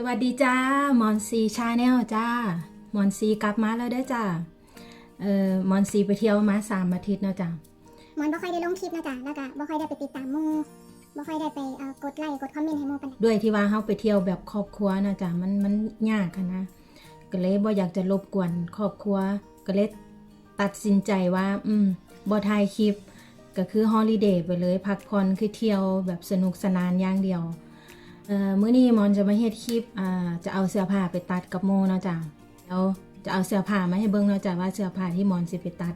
สวัสดีจ้ามอนซีชาแนลจ้ามอนซีกลับมาแล้วได้อจ้าเอ่อมอนซีไปเที่ยวมาสามอาทิตย์เนาะจ้ามอนบ่ค่อยได้ลงคลิปนะจ๊ะแล้วก็บ่ค่อยได้ไปติดตามหมู่บ่ค่อยได้ไปเอ่อกดไลค์กดคอมเมนต์ให้หมู่ปานใดด้วยที่ว่าเฮาไปเที่ยวแบบครอบครัวเนาะจ้ามันมันยากอะนะก็เลยบ่อยากจะรบกวนครอบครัวก็เลยตัดสินใจว่า อืมบ่ถ่ายคลิป ก็คือฮอลิเดย์ไปเลยพักผ่อนคือเที่ยวแบบสนุกสนานอย่างเดียวเอ่อ มื้อนี้มอนจะมาเฮ็ดคลิปอ่าจะเอาเสื้อผ้าไปตัดกับโมเนาะจ้ะแล้วจะเอาเสื้อผ้ามาให้เบิ่งเนาะจ้ะว่าเสื้อผ้าที่มอนสิไปตัด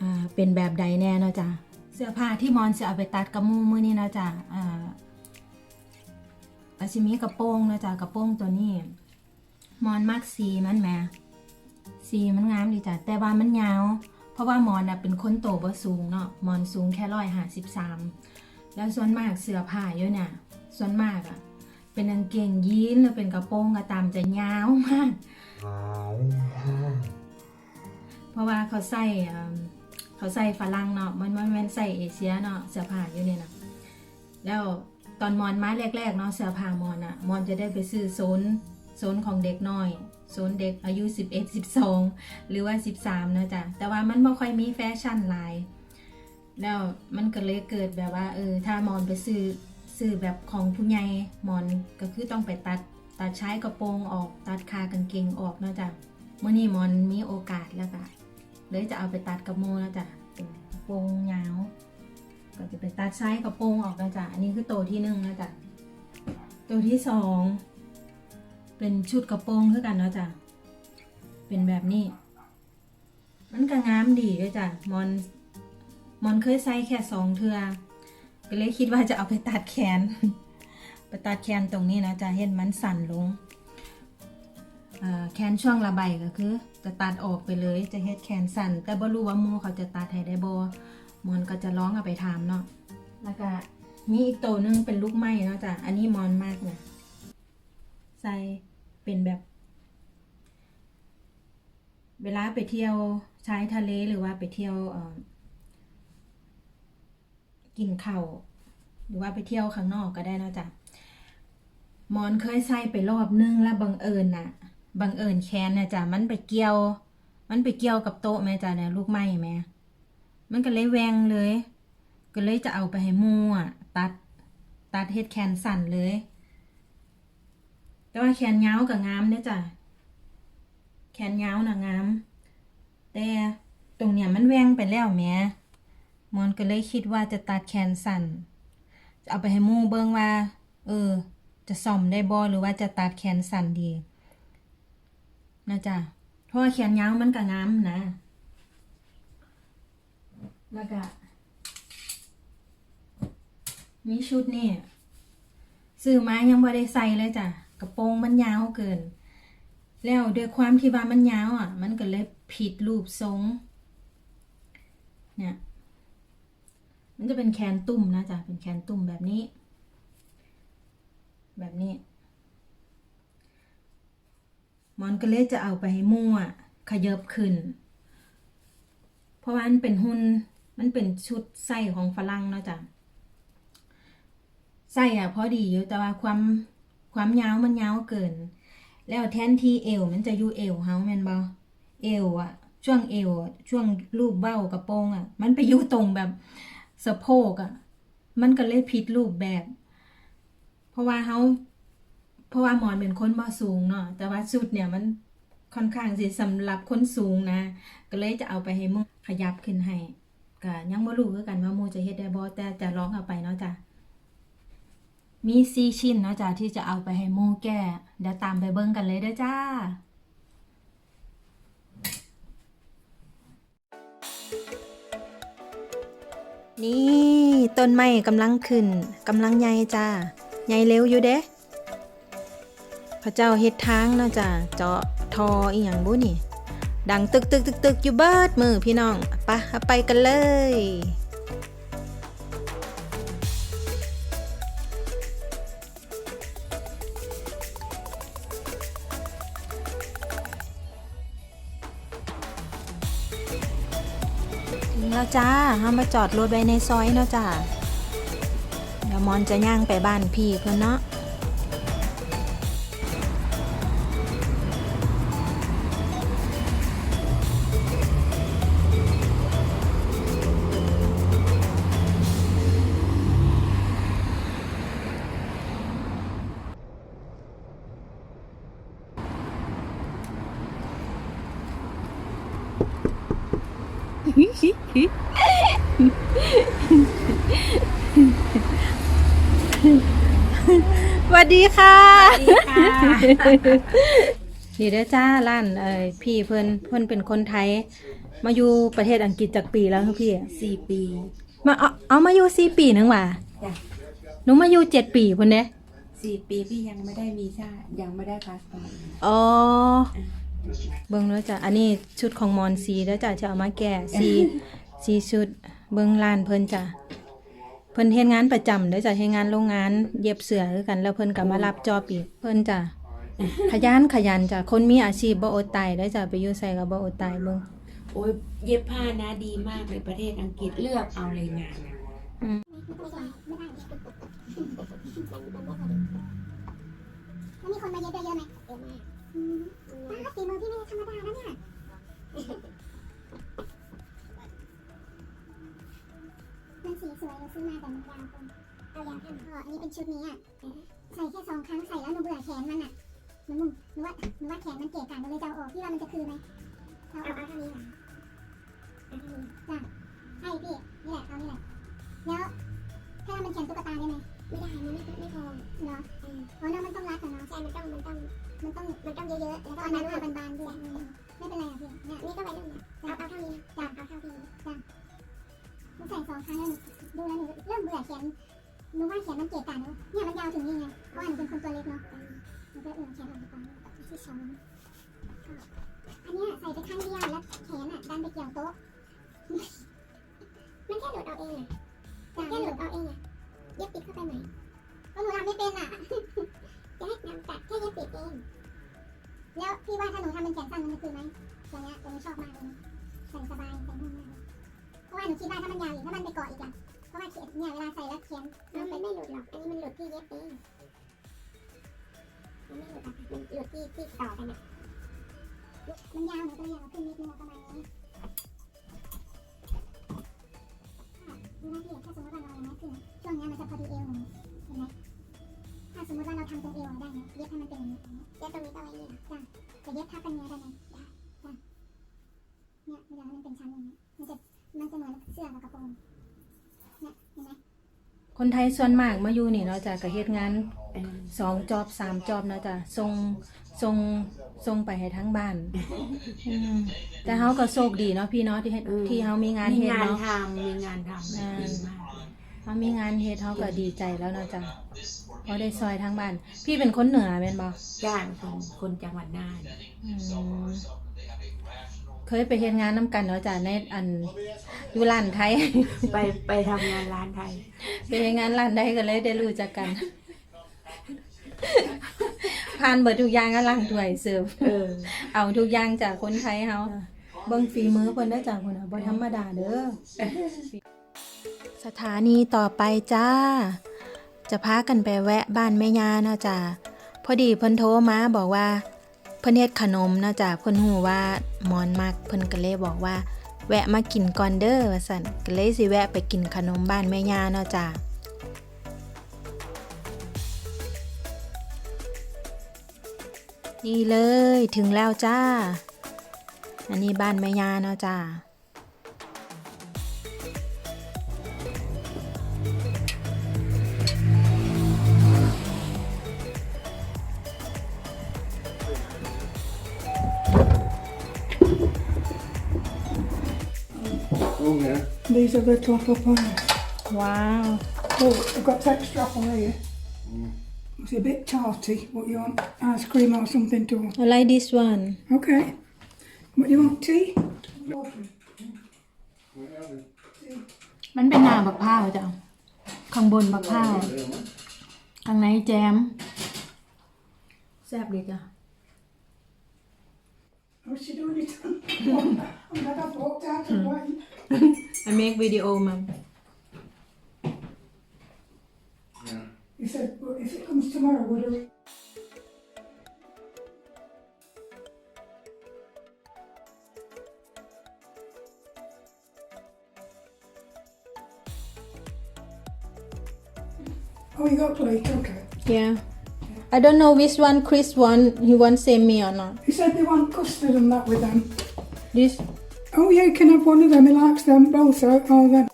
อ่าเป็นแบบใดแน่เนาะจ้ะเสื้อผ้าที่มอนสิเอาไปตัดกับโมมื้อนี้เนาะจ้ะอ่าอาชิมีกระโปรงเนาะจ้ะกระโปรงตัวนี้ มอนมักสีมันแหมสีมันงามดีจ้ะแต่ว่ามันยาว เพราะว่ามอนน่ะเป็นคนโตบ่สูงเนาะมอนสูงแค่ร้อยห้าสิบสามแล้วส่วนมากเสื้อผ้าเยอะเนี่ย ส่วนมากอะเป็นกางเกงยีนหรือเป็นกระโปรงก็ตามจะยาวมาก เพราะว่าเขาใส่อ่าเขาใส่ฝรั่งเนาะมันมันมันใส่เอเชียเนาะเสื้อผ้าอยู่เนี่ยนะแล้วตอนมอนมาแรกๆเนาะเสื้อผ้ามอนอะมอนจะได้ไปซื้อโซนโซนของเด็กน้อยโซนเด็กอายุ 11 12 หรือว่า 13นะจ๊ะแต่ว่ามันไม่ค่อยมีแฟชั่นหลายแล้วมันก็เลยเกิดแบบว่าเออถ้ามอนไปซื้อ ซื้อแบบของผู้ใหญ่มอนก็คือต้องไปตัดตัดใช้กระโปรงออกตัดคากางเกงออกนะจ๊ะเมื่อนี้มอนมีโอกาสแล้วก็เลยจะเอาไปตัดกระโมแล้วจ้ะเป็นกระโปรงยาวก็จะไปตัดใช้กระโปรงออกนะจ๊ะอันนี้คือตัวที่หนึ่งนะจ๊ะตัวที่สองเป็นชุดกระโปรงคือกันนะจ๊ะเป็นแบบนี้ มันก็งามดีด้วยจ้ะมอนมอนเคยใส่แค่สองเทือ ก็เลยคิดว่าจะเอาไปตัดแขน ไปตัดแขนตรงนี้นะจะเห็นมันสั่นลงแขนช่วงระบายก็คือ จะตัดออกไปเลยจะเฮ็ดแขนสั่น แต่บ่รู้ว่าหมูเขาจะตัดให้ได้บ่มอนก็จะร้องเอาไปถามเนาะแล้วก็มีอีกตัวหนึงเป็นลูกไม้เนาะจ้ะอันนี้มอนมากเนี่ยใส่เป็นแบบ เวลาไปเที่ยวชายทะเลหรือว่าไปเที่ยวเอ่อ กินข้าวหรือว่าไปเที่ยวข้างนอกก็ได้นะจ๊ะมอนเคยใส่ไปรอบนึงแล้วบังเอิญน่ะบังเอิญแคนนะจ๊ะมันไปเกี่ยว มันไปเกี่ยวกับโต๊ะแม่จ๊ะเนี่ยลูกไม้แม่มันก็เลยแหวงเลย ก็เลยจะเอาไปให้มู่อะตัด ตัดเฮ็ดแคนสั่นเลย แต่ว่าแคนยาวกับงามเนี่ยจ้ะแคนยาวน่ะงามแต่ตรงเนี้ยมันแหวงไปแล้วแหม่ มอนก็เลยคิดว่าจะตัดแขนสั้นจะเอาไปให้มู่เบิ่งว่า เออ จะซ่อมได้บ่หรือว่าจะตัดแขนสั้นดีนะจ๊ะเพราะว่าแขนยาวมันก็งามนะ แล้วก็มีชุดนี่ซื้อมายังบ่ได้ใส่เลยจ้ะกระโปรงมันยาวเกิน แล้วด้วยความที่ว่ามันยาวอะ มันก็เลยผิดรูปทรง เนี่ย มันจะเป็นแคนตุ่มนะจ๊ะเป็นแคนตุ่มแบบนี้ แบบนี้มอนก็เลยจะเอาไปให้มั่วขยบขึ้น เพราะว่ามันเป็นหุ่นมันเป็นชุดไส้ของฝรั่งเนาะจ๊ะไส้อะพอดีอยู่แต่ว่าความความยาวมันยาวเกิน แล้วแทนที่เอวมันจะอยู่เอวเฮาแมนบ่เอวอะช่วงเอวช่วงรูปเบ้ากระโปรงอะมันไปอยู่ตรงแบบ สะโพกอะมันก็เลยผิดรูปแบบ เพราะว่าเฮาเพราะว่าหมอนเป็นคนบ่สูงเนาะแต่ว่าชุดเนี่ยมันค่อนข้างสิสำหรับคนสูงนะ ก็เลยจะเอาไปให้มึงขยับขึ้นให้ก็ยังบ่รู้คือกันว่ามูจะเฮ็ดได้บ่แต่จะลองเอาไปเนาะจ้ะมีซีชิ้นเนาะจ้ะที่จะเอาไปให้โมแก้เดี๋ยวตามไปเบิ่งกันเลยเด้อจ้า นี่ต้นไม้กำลังขึ้นกำลังใหญ่จ้าใหญ่เร็วอยู่เด้พระเจ้าเฮ็ดทางเนาะจ้าเจาะทออีหยังบุนี่ ดังตึกตึกตึกตึกอยู่เบิดมือพี่น้องไปะไปกันเลย ถึงแล้วจ้าเฮามาจอดรถไว้ในซอยเนาะจ้าเดี๋ยวมอนจะย่างไปบ้านพี่เพื่อนเนาะ สวัสดีค่ะสวัสดีค่ะ นี่เด้อจ้าร้านเอ้ยพี่เพิ่นเพิ่นเป็นคนไทย มาอยู่ประเทศอังกฤษจากปีแล้วครับพี่ สี่ปีมาเอาเอามาอยู่สี่ปีนึงว่ะจ้ะหนูมาอยู่เจ็ดปีพุ่นเด้สี่ปีพี่ยังไม่ได้วีซ่ายังไม่ได้พาสปอร์ตอ๋อ เบิ่งแล้วจ้ะอันนี้ชุดของมอนซีแล้วจ้ะจะเอามาแก่ซีซีชุดเบิ่งร้านเพิ่นจ้ะเพิ่นเฮ็ดงานประจำเด้อจ้ะเฮ็ดงานโรงงานเย็บเสื้อคือกัน แล้วเพิ่นก็มารับจอบอีกเพิ่นจ้ะขยันขยันจ้ะคนมีอาชีพบ่อดตายเด้อจ้ะไปอยู่ไสก็บ่อดตายเบิ่งโอ้ยเย็บผ้านะดีมากเลยประเทศอังกฤษเลือกเอาเลยงานอะแล้วมีคนมาเย็บเยอะไหมเยอะมาก เอายาวขึ้นก็อันนี้เป็นชุดนี้อะใส่แค่สองครั้งใส่แล้วหนูเบื่อแขนมันอะหนูมุมหนูว่าหนูว่าแขนมันเกะกะหนูเลยจะเอาออกพี่ว่ามันจะคือไหมเอาเอาเท่านี้ค่ะเอาเท่านี้จ้ะให้พี่นี่แหละเอานี่แหละแล้วถ้ามันแขนตุ๊กตาได้ไหมไม่ได้มันไม่ไม่พอเนาะเออเพราะน้องมันต้องรัดอะเนาะใช่มันต้องมันต้องมันต้องมันต้องเยอะๆแล้วก็เอาน้ำมาบานๆด้วย หนูว่าแขนมันเกะกะหนูเนี่ยมันยาวถึงนี่ไงเพราะว่าหนูเป็นคนตัวเล็กเนาะหนูก็เออแขนออกไปก่อนที่สองอันเนี้ยใส่ไปครั้งเดียวแล้วแขนอะดันไปเกี่ยวโต๊ะ มันแค่หลุดเอาเองอะแค่หลุดเอาเองอะเย็บติดเข้าไปใหม่เพราหนูทำไม่เป็นอะจะให้นำตัดแค่เย็บติดเอง แล้วพี่ว่าถ้าหนูทำเป็นแขนสั้นมันจะคือไหมอย่างเงี้ยต่หนูชอบมากเลยใส่สบายใส่นุ่มมากเลยเพราะว่าหนูคิดว่าถ้ามันยาวอีกถ้ามันไปเกาะอีกอะ เพราะว่าเขียนเนี่ยเวลาใส่แล้วเขียนมันไม่หลุดหรอก อันนี้มันหลุดที่เย็บเองมันไม่หลุดอะมันหลุดที่ที่ต่อกันอะมันยาวหนูก็เลยอยากเอาขึ้นนิดนึงประมาณนี้ดูนะพี่ถ้าสมมติว่าเราอย่างนี้ขึ้นช่วงนี้มันจะพอดีเอวหนูเห็นไหมถ้าสมมติว่าเราทำตรงเอวได้ไหมเย็บให้มันเป็นอย่างนี้เย็บตรงนี้ก็ไว้นี่จ้ะแต่เย็บทับกันเนี้ยได้ไหมได้จ้ะเนี่ยเวลามันเป็นชั้นอย่างนี้มันจะ มันจะเหมือนเสื้อกับกระโปรงเนี่ยเห็นไหม คนไทยส่วนมากมาอยู่นี่เนาะจ้ะก็เฮ็ดงานเออสองจอบสามจอบเนาะจ้ะส่งส่งส่งไปให้ทั้งบ้านอืมแต่เฮาก็โชคดีเนาะพี่เนาะที่เฮ็ดที่เฮามีงานมีเฮ็ดงานเนาะ ทำมีงานทำอ่าดีมากเฮามีงานเฮ็ดเฮาก็ดีใจแล้วเนาะจ้ะพอได้ซอยทั้งบ้าน พี่เป็นคนเหนือแม่นบ่ย่านคนคนจังหวัดน่านอืม เคยไปเฮ็ดงานนํกันเนาะจ้ะในอันอยู่ร้านไทย ไปไปทำงานร้านไทย ไปเฮ็ดงานร้านไทยก็เลยได้รู้จักกัน ผ่านเบิดทุกอย่างก็ล้างถ้วยเสิร์ฟเออ เอาทุกอย่างจากคนไทยเฮาเบิ่งฝีมือเพิ่นได้จากคนน่ะบ่ธรรมดาเด้อ สถานีต่อไปจ้า จะพากันไปแวะบ้านแม่ยาเนาะจ้าพอดีเพิ่นโทรมาบอกว่าเพิ่นเฮ็ดขนมเนาะจ้าเพิ่นหูว่ามอนมักเพิ่นก็เลยบอกว่า แวะมากินก่อนเด้อว่าซั่นก็เลยสิแวะไปกินขนมบ้านแม่ยาเนาะจ้านี่เลยถึงแล้วจ้า อันนี้บ้านแม่ยาเนาะจ้า Oh yeah. These are little apple pies. ว้าว Oh, I've got extra apple here. It's a bit tarty. What you want? Ice cream or something to? I like this one Okay. What you want? Tea? มันเป็นหน้าบักพร้าวจ้ะข้างบนบักพร้าวข้างในแจม แซ่บดีจ้ะ What's she doing it? I'm glad I've walked out of the way. I make video มัน He said, well, if it comes tomorrow, would I? Oh, you got plate, okay. yeah I don't know which one Chris want he want same me or not He said they want custard and that with them. this Oh, yeah, you can have one of them. He likes them both. uh, Oh, then.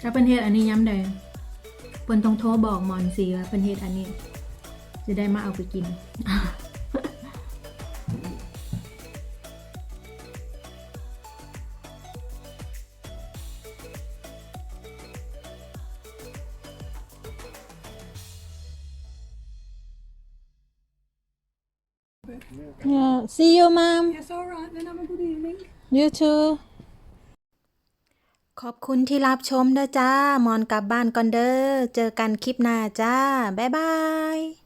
ถ้าเป็นเฮ็ดอันนี้ย้ำใดเปิ้นต้องโทรบอกหมอนสีว่าเพิ่นเฮ็ดอันนี้ จะได้มาเอาไปกิน Yeah, see you, mom. Yes, all right. Then have a good evening. You too ขอบคุณที่รับชมเด้อจ้า มอนกลับบ้านก่อนเด้อ เจอกันคลิปหน้าจ้า บ๊ายบาย